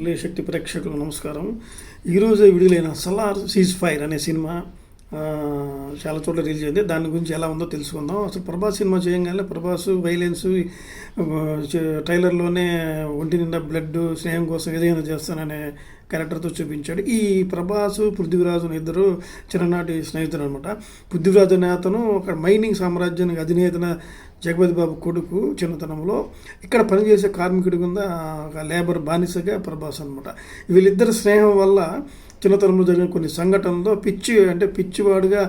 లే శక్తి ప్రేక్షకులు నమస్కారం. ఈరోజు విడుదలైన సలార్ సీజ్ ఫైర్ అనే సినిమా చాలా చోట్ల రిలీజ్ అయింది. దాని గురించి ఎలా ఉందో తెలుసుకుందాం. అసలు ప్రభాస్ సినిమా చేయగానే ప్రభాస్ వైలెన్స్ ట్రైలర్లోనే ఒంటి నిండా బ్లడ్ స్నేహం కోసం ఏదైనా చేస్తాననే క్యారెక్టర్తో చూపించాడు. ఈ ప్రభాస్ పృథ్వీరాజు ఇద్దరు చిన్ననాటి స్నేహితులు అనమాట పృథ్వీరాజు అనే అతను ఒక మైనింగ్ సామ్రాజ్యానికి అధినేతన జగపతి బాబు కొడుకు చిన్నతనంలో ఇక్కడ పనిచేసే కార్మికుడి కింద ఒక లేబర్ బానిసగా ప్రభాస్ అనమాట వీళ్ళిద్దరి స్నేహం వల్ల చిన్నతనంలో జరిగిన కొన్ని సంఘటనలో పిచ్చి అంటే పిచ్చివాడుగా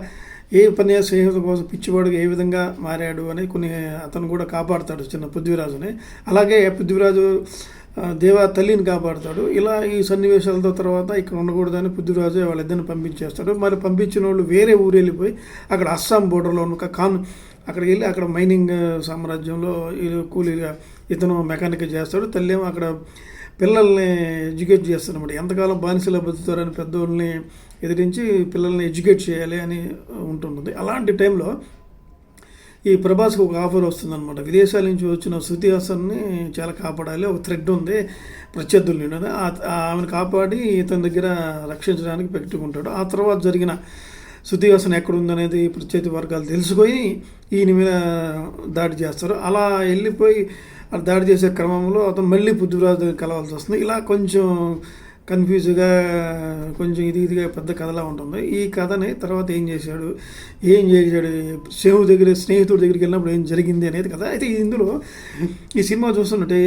ఏ పని స్నేహితుల కోసం పిచ్చివాడుగా ఏ విధంగా మారాడు అని కొన్ని అతను కూడా కాపాడుతాడు చిన్న పృథ్వీరాజుని. అలాగే పృథ్వీరాజు దేవా తల్లిని కాపాడుతాడు. ఇలా ఈ సన్నివేశాలతో తర్వాత ఇక్కడ ఉండకూడదని పృథ్వీరాజు వాళ్ళిద్దరిని పంపించేస్తాడు. మరి పంపించిన వాళ్ళు వేరే ఊరు వెళ్ళిపోయి అక్కడ అస్సాం బోర్డర్లో ఉన్న ఒక కాన్ అక్కడికి వెళ్ళి అక్కడ మైనింగ్ సామ్రాజ్యంలో ఈ కూలీగా ఇతను మెకానిక్ చేస్తాడు. తల్లి ఏమో అక్కడ పిల్లల్ని ఎడ్యుకేట్ చేస్తారనమాట ఎంతకాలం బానిసలో బతుకుతారని పెద్దోళ్ళని ఎదిరించి పిల్లల్ని ఎడ్యుకేట్ చేయాలి అని ఉంటుంది అలాంటి టైంలో ఈ ప్రభాస్కి ఒక ఆఫర్ వస్తుందన్నమాట. విదేశాల నుంచి వచ్చిన శృతి హాసన్ని చాలా కాపాడాలి. ఒక థ్రెడ్ ఉంది. ప్రత్యర్థుల నుండి ఆ- ఆమెను కాపాడి ఇతని దగ్గర రక్షించడానికి పెట్టుకుంటాడు. ఆ తర్వాత జరిగిన శృతి హాసన్ ఎక్కడుందనేది ప్రత్యర్థి వర్గాలు తెలుసుకొని ఈయన మీద దాడి చేస్తారు. అలా వెళ్ళిపోయి దాడి చేసే క్రమంలో అతను మళ్ళీ పృథ్వీరాజు కలవాల్సి వస్తుంది. ఇలా కొంచెం కన్ఫ్యూజ్గా కొంచెం ఇది ఇదిగా పెద్ద కథలా ఉంటుంది. ఈ కథని తర్వాత ఏం చేశాడు? ఏం చేశాడు? శివుడి దగ్గర స్నేహితుడి దగ్గరికి వెళ్ళినప్పుడు ఏం జరిగింది అనేది కదా. అయితే ఇందులో ఈ సినిమా చూస్తుంటే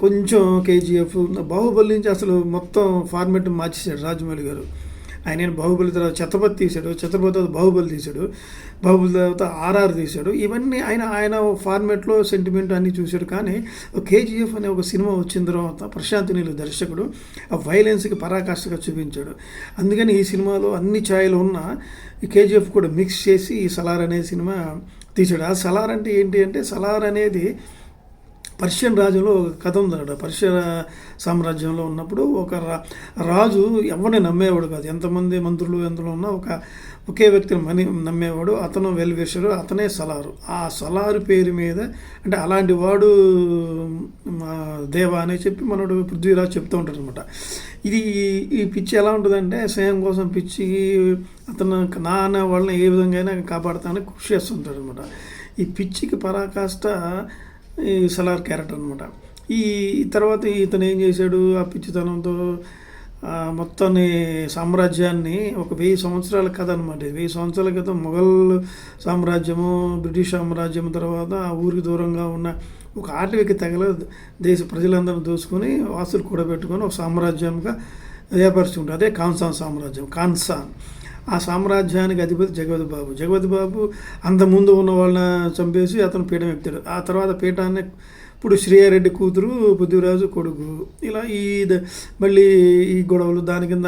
కొంచెం కేజీఎఫ్ బాహుబలి నుంచి అసలు మొత్తం ఫార్మెట్ మార్చేశాడు రాజమౌళి గారు. ఆయన బాహుబలి తర్వాత ఛత్రపతి తీశాడు ఛత్రపతి తర్వాత బాహుబలి తీశాడు బాహుబలి తర్వాత ఆర్ఆర్ తీశాడు. ఇవన్నీ ఆయన ఆయన ఫార్మేట్లో సెంటిమెంట్ అన్నీ చూశాడు. కానీ కేజీఎఫ్ అనే ఒక సినిమా వచ్చిన తర్వాత ప్రశాంత్ నీళ్ళు దర్శకుడు ఆ వైలెన్స్కి పరాకాష్ఠగా చూపించాడు. అందుకని ఈ సినిమాలో అన్ని ఛాయలు ఉన్న కేజీఎఫ్ కూడా మిక్స్ చేసి ఈ సలార్ అనే సినిమా తీశాడు. ఆ సలార్ అంటే ఏంటి అంటే సలార్ అనేది పర్షియన్ రాజులో ఒక కథ ఉందన్నమాట. పర్షియ సామ్రాజ్యంలో ఉన్నప్పుడు ఒక రా- రాజు ఎవరిని నమ్మేవాడు కాదు. ఎంతమంది మంత్రులు ఎందులో ఉన్నా ఒక ఒకే వ్యక్తిని మని నమ్మేవాడు. అతను వెల్వేషరు అతనే సలారు. ఆ సలారు పేరు మీద అంటే అలాంటి వాడు దేవ అని చెప్పి మనోడు పృథ్వీరాజ్ చెప్తూ ఉంటాడు అనమాట ఇది ఈ పిచ్చి ఎలా ఉంటుందంటే స్నేహం కోసం పిచ్చి అతను నా అనే వాళ్ళని ఏ విధంగా అయినా కాపాడుతానని కృషి చేస్తుంటాడు అనమాట ఈ పిచ్చికి పరాకాష్ట ఈ సలార్ క్యారెక్టర్ అనమాట ఈ తర్వాత ఇతను ఏం చేశాడు? ఆ పిచ్చితనంతో మొత్తాన్ని సామ్రాజ్యాన్ని ఒక వెయ్యి సంవత్సరాల కథ అనమాట వెయ్యి సంవత్సరాల క్రితం మొఘల్ సామ్రాజ్యము బ్రిటిష్ సామ్రాజ్యం తర్వాత ఆ ఊరికి దూరంగా ఉన్న ఒక ఆటవికి తెగల దేశ ప్రజలందరిని దోసుకొని వాసులు కూడబెట్టుకొని ఒక సామ్రాజ్యంగా ఏర్పరుచుకుంటారు అదే కాన్సాన్ సామ్రాజ్యం. కాన్సాన్ ఆ సామ్రాజ్యానికి అధిపతి జగవతి బాబు జగవతి బాబు అంత ముందు ఉన్న వాళ్ళని చంపేసి అతను పీఠం ఎక్కుతాడు. ఆ తర్వాత పీఠాన్ని ఇప్పుడు శ్రీయారెడ్డి కూతురు పృథ్వీరాజు కొడుకు. ఇలా ఈ ద- మళ్ళీ ఈ గొడవలు దాని కింద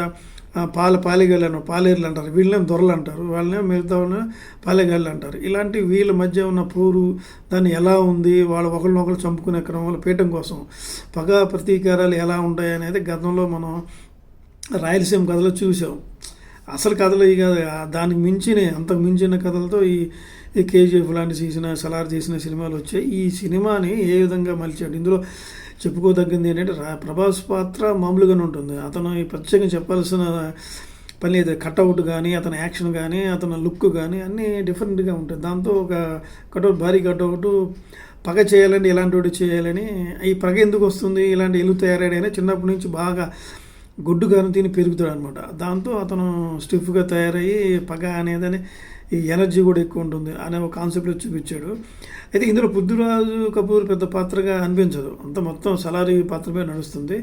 పాల పాలేగాళ్ళు అంటారు పాలేర్లు అంటారు వీళ్ళని దొరలు అంటారు వాళ్ళని మిగతా వాళ్ళని పాలేగాళ్ళు అంటారు. ఇలాంటి వీళ్ళ మధ్య ఉన్న పోరు దాన్ని ఎలా ఉంది? వాళ్ళ ఒకరినొకరు చంపుకునే క్రమంలో పీఠం కోసం పగ ప్రతీకారాలు ఎలా ఉంటాయి అనేది గతంలో మనం రాయలసీమ కథలో చూసాం అసలు కథలు ఇక దానికి మించిన అంతకు మించిన కథలతో ఈ ఈ కేజీఎఫ్ లాంటి తీసిన సలార్ చేసిన సినిమాలు వచ్చాయి. ఈ సినిమాని ఏ విధంగా మలిచాడు? ఇందులో చెప్పుకోదగ్గింది ఏంటంటే రా- ప్రభాస్ పాత్ర మామూలుగానే ఉంటుంది. అతను ప్రత్యేకంగా చెప్పాల్సిన పని లేదు. కట్అవుట్ కానీ అతని యాక్షన్ కానీ అతని లుక్ కానీ అన్నీ డిఫరెంట్గా ఉంటాయి. దాంతో ఒక కట్అవుట్ భారీ కట్అవుట్ పగ చేయాలని ఇలాంటి వాడు చేయాలని ఈ పగ ఎందుకు వస్తుంది? ఇలాంటి ఎలు తయారయ్యాడని చిన్నప్పటి నుంచి బాగా గుడ్డు గాను తిని పెరుగుతాడు అనమాట దాంతో అతను స్టిఫ్గా తయారయ్యి పగ అనేదని ఈ ఎనర్జీ కూడా ఎక్కువ ఉంటుంది అనే ఒక కాన్సెప్ట్లో చూపించాడు. అయితే ఇందులో పృథ్వీరాజు కపూర్ పెద్ద పాత్రగా అనిపించదు. అంత మొత్తం సలారీ పాత్రమే నడుస్తుంది.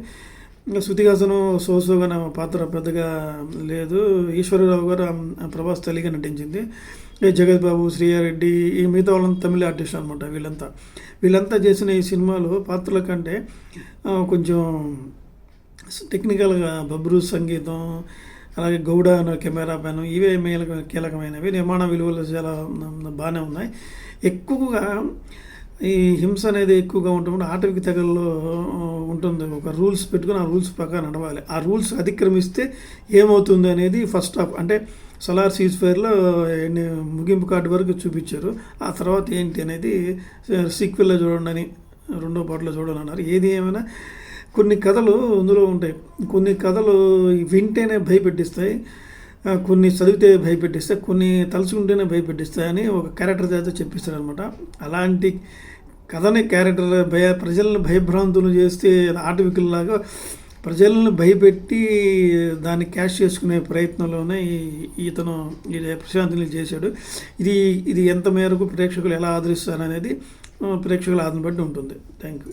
ఇంకా శృతిహాసను సోసోగా పాత్ర పెద్దగా లేదు. ఈశ్వరరావు గారు ప్రభాస్ తల్లిగా నటించింది. జగత్ బాబు శ్రీయారెడ్డి ఈ మిగతా వాళ్ళంతా తమిళ ఆర్టిస్ట్ అనమాట వీళ్ళంతా. వీళ్ళంతా చేసిన ఈ సినిమాలో పాత్రల కంటే కొంచెం టెక్నికల్గా బబ్రు సంగీతం అలాగే గౌడ అనే కెమెరా పెన్ ఇవే మేల కీలకమైనవి. నిర్మాణ విలువలు చాలా బాగానే ఉన్నాయి. ఎక్కువగా ఈ హింస అనేది ఎక్కువగా ఉంటుంది ఆటవిక తెగల్లో ఉంటుంది. ఒక రూల్స్ పెట్టుకుని ఆ రూల్స్ ప్రకారం నడవాలి. ఆ రూల్స్ అతిక్రమిస్తే ఏమవుతుంది అనేది ఫస్ట్ ఆఫ్ అంటే సలార్ సీజ్ ఫైర్లో ముగింపు కార్డు వరకు చూపించారు. ఆ తర్వాత ఏంటి అనేది సీక్వెల్లో చూడండి అని రెండో పాటలో చూడాలన్నారు. ఏది ఏమైనా కొన్ని కథలు అందులో ఉంటాయి. కొన్ని కథలు వింటేనే భయపెట్టిస్తాయి. కొన్ని చదివితే భయపెట్టిస్తాయి. కొన్ని తలుచుకుంటేనే భయపెట్టిస్తాయి అని ఒక క్యారెక్టర్ చేత చెప్పిస్తాడు అనమాట అలాంటి కథని క్యారెక్టర్ భయ ప్రజలను భయభ్రాంతులు చేస్తే ఆటవికుల్లాగా ప్రజలను భయపెట్టి దాన్ని క్యాష్ చేసుకునే ప్రయత్నంలోనే ఈ- ఇతను ఇది చేశాడు. ఇది ఇది ఎంత మేరకు ప్రేక్షకులు ఎలా ఆదరిస్తారనేది అనేది ప్రేక్షకుల ఆదరణ బట్టి ఉంటుంది. Thank you